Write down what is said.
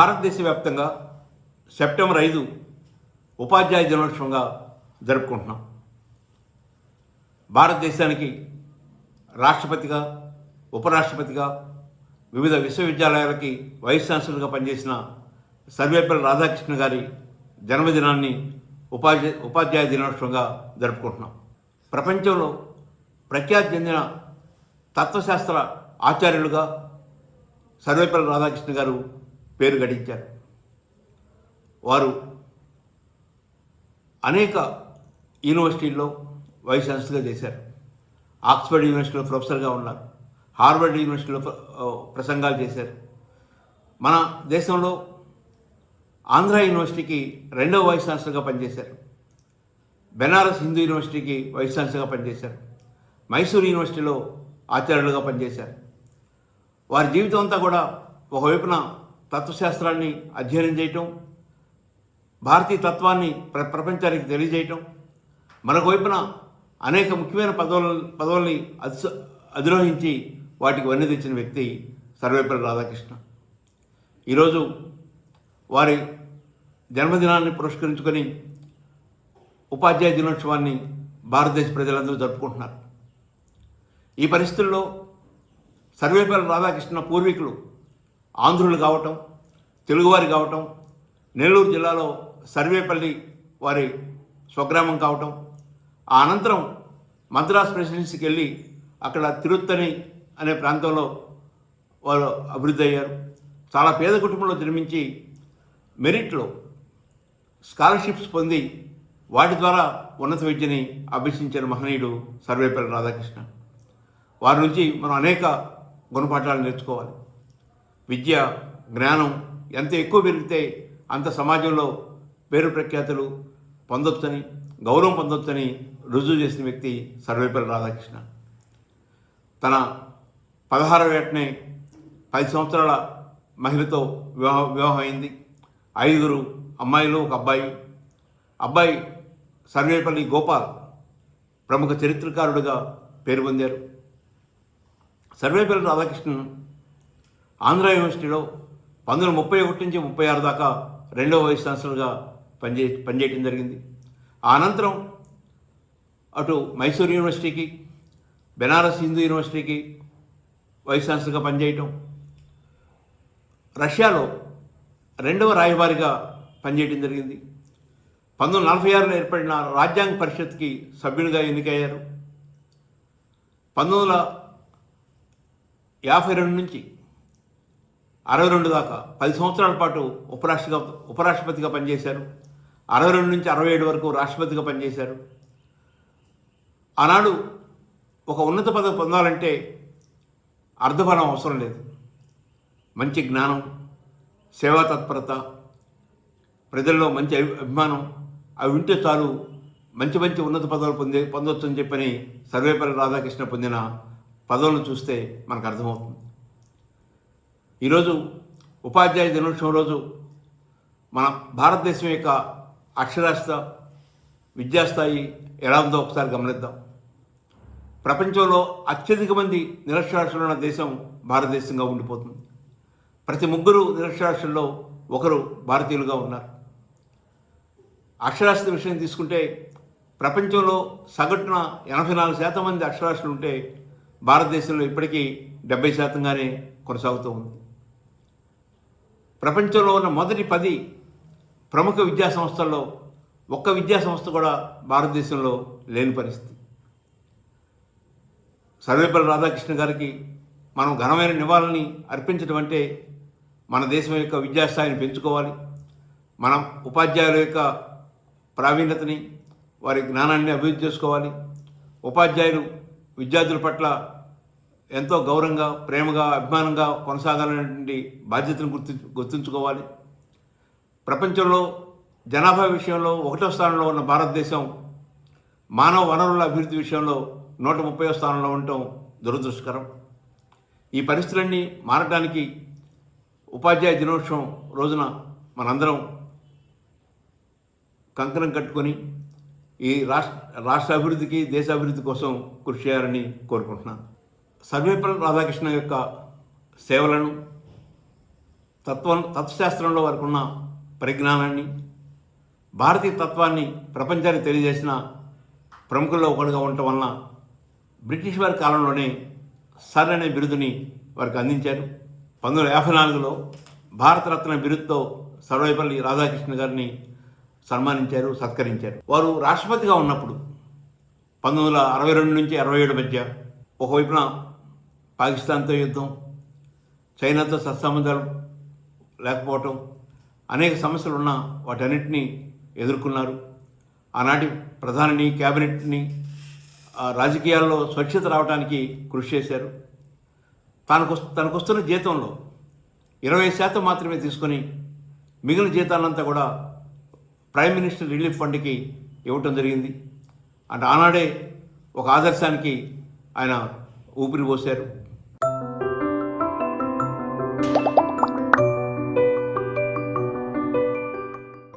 భారతదేశ వ్యాప్తంగా సెప్టెంబర్ ఐదు ఉపాధ్యాయ దినోత్సవంగా జరుపుకుంటున్నాం. భారతదేశానికి రాష్ట్రపతిగా ఉపరాష్ట్రపతిగా వివిధ విశ్వవిద్యాలయాలకి వైస్ ఛాన్సలర్గా పనిచేసిన సర్వేపల్లి రాధాకృష్ణ గారి జన్మదినాన్ని ఉపాధ్యాయ ఉపాధ్యాయ దినోత్సవంగా జరుపుకుంటున్నాం. ప్రపంచంలో ప్రఖ్యాతి చెందిన తత్వశాస్త్ర ఆచార్యులుగా సర్వేపల్లి రాధాకృష్ణ గారు పేరు గడించారు. వారు అనేక యూనివర్సిటీల్లో వైస్ ఛాన్సలర్గా చేశారు. ఆక్స్ఫర్డ్ యూనివర్సిటీలో ప్రొఫెసర్గా ఉన్నారు. హార్వర్డ్ యూనివర్సిటీలో ప్ర- ప్రసంగాలు చేశారు. మన దేశంలో ఆంధ్ర యూనివర్సిటీకి రెండవ వైస్ ఛాన్సలర్గా పనిచేశారు. బెనారస్ హిందూ యూనివర్సిటీకి వైస్ ఛాన్సలర్గా పనిచేశారు. మైసూర్ యూనివర్సిటీలో ఆచార్యులుగా పనిచేశారు. వారి జీవితం అంతా కూడా ఒకవైపున తత్వశాస్త్రాన్ని అధ్యయనం చేయటం భారతీయ తత్వాన్ని ప్ర ప్రపంచానికి తెలియజేయటం మరొక వైపున అనేక ముఖ్యమైన పదవుల పదవుల్ని అధిస అధిరోహించి వాటికి వన్నె తెచ్చిన వ్యక్తి సర్వేపల్లి రాధాకృష్ణ. ఈరోజు వారి జన్మదినాన్ని పురస్కరించుకొని ఉపాధ్యాయ దినోత్సవాన్ని భారతదేశ ప్రజలందరూ జరుపుకుంటున్నారు. ఈ పరిస్థితుల్లో సర్వేపల్లి రాధాకృష్ణ పూర్వీకులు ఆంధ్రులు కావటం తెలుగువారి కావటం నెల్లూరు జిల్లాలో సర్వేపల్లి వారి స్వగ్రామం కావటం ఆ అనంతరం మద్రాస్ ప్రెసిడెన్సీకి వెళ్ళి అక్కడ తిరుత్తని అనే ప్రాంతంలో వారు అభివృద్ధి అయ్యారు. చాలా పేద కుటుంబంలో జన్మించి మెరిట్లో స్కాలర్షిప్స్ పొంది వాటి ద్వారా ఉన్నత విద్యని అభ్యసించిన మహనీయుడు సర్వేపల్లి రాధాకృష్ణ. వారి నుంచి మనం అనేక గుణపాఠాలు నేర్చుకోవాలి. విద్య జ్ఞానం ఎంత ఎక్కువ పెరిగితే అంత సమాజంలో పేరు ప్రఖ్యాతులు పొందొచ్చని గౌరవం పొందొచ్చని రుజువు చేసిన వ్యక్తి సర్వేపల్లి రాధాకృష్ణ. తన పదహారవ ఏటనే పది సంవత్సరాల మహిళతో వివాహ వివాహం అయింది ఐదుగురు అమ్మాయిలు ఒక అబ్బాయి. అబ్బాయి సర్వేపల్లి గోపాల్ ప్రముఖ చరిత్రకారుడిగా పేరు పొందారు. సర్వేపల్లి రాధాకృష్ణన్ ఆంధ్ర యూనివర్సిటీలో పంతొమ్మిది ముప్పై ఒకటి నుంచి ముప్పై ఆరు దాకా రెండవ వైస్ ఛాన్సలర్గా పనిచే పనిచేయటం జరిగింది. అనంతరం అటు మైసూర్ యూనివర్సిటీకి బెనారస్ హిందూ యూనివర్సిటీకి వైస్ ఛాన్సలర్గా పనిచేయటం. రష్యాలో రెండవ రాయబారిగా పనిచేయడం జరిగింది. పంతొమ్మిది నలభై ఆరులో ఏర్పడిన రాజ్యాంగ పరిషత్కి సభ్యునిగా ఎన్నికయ్యారు. పంతొమ్మిది వందల యాభై రెండు నుంచి అరవై రెండు దాకా. పది సంవత్సరాల పాటు ఉపరాష్ట్రగా ఉపరాష్ట్రపతిగా పనిచేశారు. అరవై రెండు నుంచి అరవై ఏడు వరకు రాష్ట్రపతిగా పనిచేశారు. ఆనాడు ఒక ఉన్నత పదవి పొందాలంటే అర్ధబలం అవసరం లేదు. మంచి జ్ఞానం సేవా తత్పరత ప్రజల్లో మంచి అభి- అభిమానం అవి ఉంటే చాలు మంచి మంచి ఉన్నత పదవులు పొందే పొందొచ్చు అని చెప్పని సర్వేపల్లి రాధాకృష్ణ పొందిన పదవులను చూస్తే మనకు అర్థమవుతుంది. ఈరోజు ఉపాధ్యాయ దినోత్సవం రోజు మన భారతదేశం యొక్క అక్షరాస్యత విద్యాస్థాయి ఎలా ఉందో ఒకసారి గమనిద్దాం. ప్రపంచంలో అత్యధిక మంది నిరక్షరాస్యులు ఉన్న దేశం భారతదేశంగా ఉండిపోతుంది. ప్రతి ముగ్గురు నిరక్షరాస్యుల్లో ఒకరు భారతీయులుగా ఉన్నారు. అక్షరాస్యత విషయం తీసుకుంటే ప్రపంచంలో సగటున ఎనభై నాలుగు శాతం మంది అక్షరాస్యులు ఉంటే భారతదేశంలో ఇప్పటికీ డెబ్బై శాతంగానే కొనసాగుతూ ఉంది. ప్రపంచంలో ఉన్న మొదటి పది ప్రముఖ విద్యా సంస్థల్లో ఒక్క విద్యా సంస్థ కూడా భారతదేశంలో లేని పరిస్థితి. సర్వేపల్లి రాధాకృష్ణ గారికి మనం ఘనమైన నివాళిని అర్పించడం అంటే మన దేశం యొక్క విద్యాస్థాయిని పెంచుకోవాలి. మన ఉపాధ్యాయుల యొక్క ప్రావీణ్యతని వారి జ్ఞానాన్ని అభివృద్ధి చేసుకోవాలి. ఉపాధ్యాయులు విద్యార్థుల పట్ల ఎంతో గౌరవంగా ప్రేమగా అభిమానంగా కొనసాగాలనేటువంటి బాధ్యతను గుర్తు గుర్తుంచుకోవాలి. ప్రపంచంలో జనాభా విషయంలో ఒకటో స్థానంలో ఉన్న భారతదేశం మానవ వనరుల అభివృద్ధి విషయంలో నూట ముప్పై స్థానంలో ఉండటం దురదృష్టకరం. ఈ పరిస్థితులన్నీ మారడానికి ఉపాధ్యాయ దినోత్సవం రోజున మనందరం కంకణం కట్టుకొని ఈ రాష్ట్ర రాష్ట్ర అభివృద్ధికి దేశ అభివృద్ధి కోసం కృషి చేయాలని కోరుకుంటున్నాను సర్వేపల్లి రాధాకృష్ణ యొక్క సేవలను తత్వం తత్వశాస్త్రంలో వారికి ఉన్న పరిజ్ఞానాన్ని భారతీయ తత్వాన్ని ప్రపంచానికి తెలియజేసిన ప్రముఖుల్లో ఒకడుగా ఉండటం వలన బ్రిటిష్ వారి కాలంలోనే సర్ అనే బిరుదుని వారికి అందించారు. పంతొమ్మిది వందల యాభై నాలుగులో భారతరత్న బిరుదుతో సర్వేపల్లి రాధాకృష్ణ గారిని సన్మానించారు సత్కరించారు. వారు రాష్ట్రపతిగా ఉన్నప్పుడు పంతొమ్మిది వందల అరవై రెండు నుంచి అరవై ఏడు మధ్య ఒకవైపున పాకిస్తాన్తో యుద్ధం చైనాతో సత్సంబంధాలు లేకపోవటం అనేక సమస్యలు ఉన్న వాటన్నిటినీ ఎదుర్కొన్నారు. ఆనాటి ప్రధానిని క్యాబినెట్ని ఆ, రాజకీయాల్లో స్వచ్ఛత రావడానికి కృషి చేశారు. తనకు తనకు వస్తున్న జీతంలో ఇరవై శాతం మాత్రమే తీసుకొని మిగిలిన జీతాలంతా కూడా ప్రైమ్ మినిస్టర్ రిలీఫ్ ఫండ్కి ఇవ్వటం జరిగింది. అంటే ఆనాడే ఒక ఆదర్శానికి ఆయన ఊపిరి పోశారు.